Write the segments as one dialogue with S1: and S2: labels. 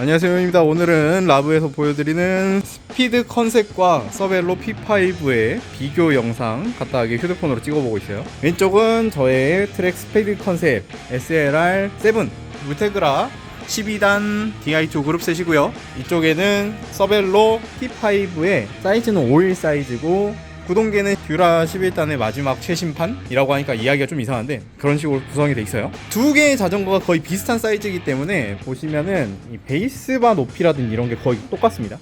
S1: 안녕하세요 입니다. 오늘은 라브에서 보여드리는 스피드 컨셉과 서벨로 P5의 비교 영상 간단하게 휴대폰으로 찍어보고 있어요. 왼쪽은 저의 트랙 스피드 컨셉 SLR7 무테그라 12단 DI2 그룹 셋이고요. 이쪽에는 서벨로 P5의 사이즈는 5일 사이즈고 구동계는 듀라 11단의 마지막 최신판이라고 하니까 이야기가 좀 이상한데 그런 식으로 구성이 돼 있어요. 두 개의 자전거가 거의 비슷한 사이즈이기 때문에 보시면은 이 베이스바 높이라든 이런 게 거의 똑같습니다.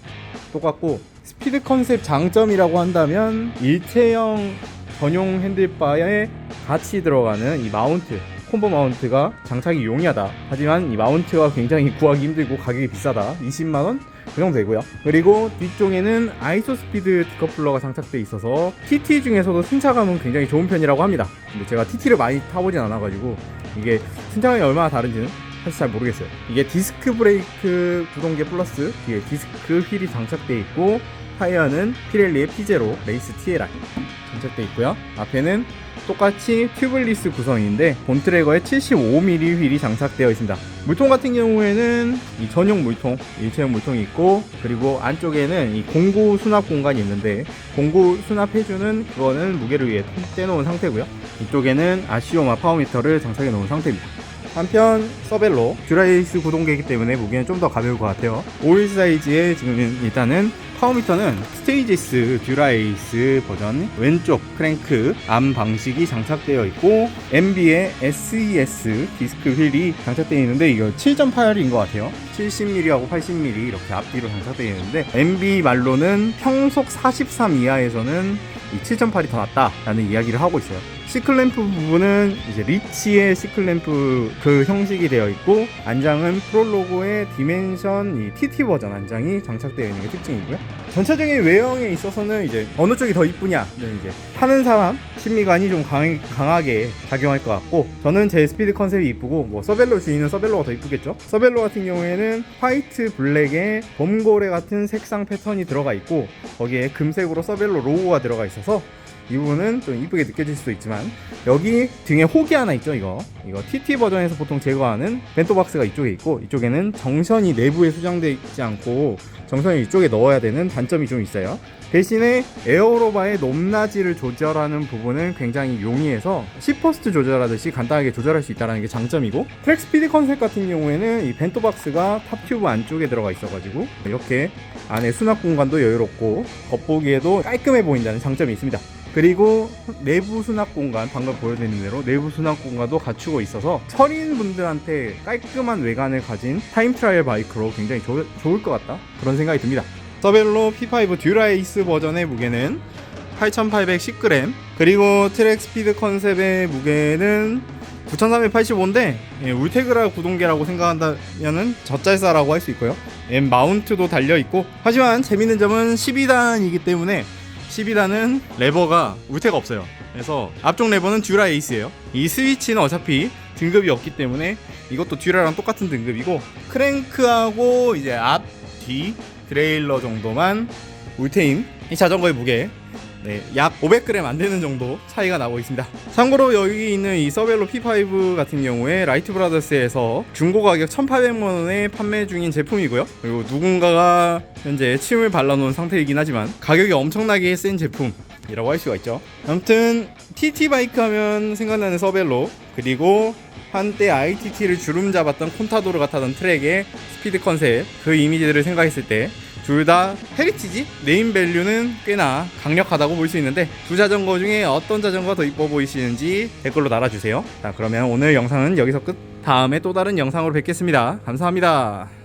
S1: 똑같고 스피드 컨셉 장점이라고 한다면 일체형 전용 핸들바에 같이 들어가는 이 마운트 콤보 마운트가 장착이 용이하다. 하지만 이 마운트가 굉장히 구하기 힘들고 가격이 비싸다. 20만 원? 그 정도 되고요. 그리고 뒤쪽에는 아이소 스피드 디커플러가 장착돼 있어서 TT 중에서도 승차감은 굉장히 좋은 편이라고 합니다. 근데 제가 TT를 많이 타보진 않아가지고 이게 승차감이 얼마나 다른지는 사실 잘 모르겠어요. 이게 디스크 브레이크 구동계 플러스 뒤에 디스크 휠이 장착돼 있고 타이어는 피렐리의 P0 레이스 TLI 장착돼 있고요. 앞에는 똑같이 튜블리스 구성인데 본트래거에 75mm 휠이 장착되어 있습니다. 물통 같은 경우에는 이 전용 물통, 일체형 물통이 있고 그리고 안쪽에는 이 공구 수납 공간이 있는데 공구 수납해주는 그거는 무게를 위해 떼놓은 상태고요. 이쪽에는 아시오마 파워미터를 장착해 놓은 상태입니다. 한편 서벨로 듀라이스 구동계이기 때문에 무게는 좀 더 가벼울 것 같아요. 5일 사이즈에 지금 일단은 파워미터는 스테이지스 듀라이스 버전 왼쪽 크랭크 암 방식이 장착되어 있고 MB의 SES 디스크 휠이 장착되어 있는데 이거 7.8인 것 같아요 70mm하고 80mm 이렇게 앞뒤로 장착되어 있는데 MB 말로는 평속 43 이하에서는 이 7.8이 더 낫다라는 이야기를 하고 있어요 시클램프 부분은 이제 리치의 시클램프 그 형식이 되어 있고 안장은 프롤로고의 디멘션 이 TT 버전 안장이 장착되어 있는 게 특징이고요. 전체적인 외형에 있어서는 이제 어느 쪽이 더 이쁘냐는 이제 타는 사람 심미관이 좀 강, 강하게 작용할 것 같고 저는 제 스피드 컨셉이 이쁘고 뭐 서벨로 주인은 서벨로가 더 이쁘겠죠. 서벨로 같은 경우에는 화이트 블랙에 범고래 같은 색상 패턴이 들어가 있고 거기에 금색으로 서벨로 로고가 들어가 있어서 이 부분은 좀 이쁘게 느껴질 수도 있지만 여기 등에 혹이 하나 있죠 이거. 이거 TT 버전에서 보통 제거하는 벤토 박스가 이쪽에 있고 이쪽에는 정선이 내부에 수정되어 있지 않고 정선을 이쪽에 넣어야 되는 단점이 좀 있어요. 대신에 에어로바의 높낮이를 조절하는 부분은 굉장히 용이해서 시퍼스트 조절하듯이 간단하게 조절할 수 있다는 게 장점이고 트랙 스피드 컨셉 같은 경우에는 이 벤토 박스가 탑 튜브 안쪽에 들어가 있어가지고 이렇게 안에 수납 공간도 여유롭고 겉보기에도 깔끔해 보인다는 장점이 있습니다 그리고 내부 수납 공간 방금 보여드린 대로 내부 수납 공간도 갖추고 있어서 철인 분들한테 깔끔한 외관을 가진 타임 트라이얼 바이크로 굉장히 좋, 좋을 것 같다. 그런 생각이 듭니다. 서벨로 P5 듀라이스 버전의 무게는 8,810g 그리고 트랙 스피드 컨셉의 무게는 9,385인데 예, 울테그라 구동계라고 생각한다면은 젖잘싸라고 할 수 있고요. M 마운트도 달려 있고. 하지만 재밌는 점은 12단이기 때문에 12단은 레버가 울테가 없어요. 그래서 앞쪽 레버는 듀라 에이스예요. 이 스위치는 어차피 등급이 없기 때문에 이것도 듀라랑 똑같은 등급이고 크랭크하고 이제 앞, 뒤 드레일러 정도만 울테임 이 자전거의 무게 네, 약 500g 안 되는 정도 차이가 나고 있습니다. 참고로 여기 있는 이 서벨로 P5 같은 경우에 라이트 브라더스에서 중고 가격 1,800만 원에 판매 중인 제품이고요. 그리고 누군가가 현재 침을 발라놓은 상태이긴 하지만 가격이 엄청나게 센 제품이라고 할 수가 있죠. 아무튼 TT 바이크 하면 생각나는 서벨로 그리고 한때 ITT를 주름 잡았던 콘타도르 같았던 트랙의 스피드 컨셉 그 이미지들을 생각했을 때 둘 다 헤리티지 네임 밸류는 꽤나 강력하다고 볼 수 있는데 두 자전거 중에 어떤 자전거가 더 이뻐 보이시는지 댓글로 달아주세요. 자 그러면 오늘 영상은 여기서 끝. 다음에 또 다른 영상으로 뵙겠습니다. 감사합니다.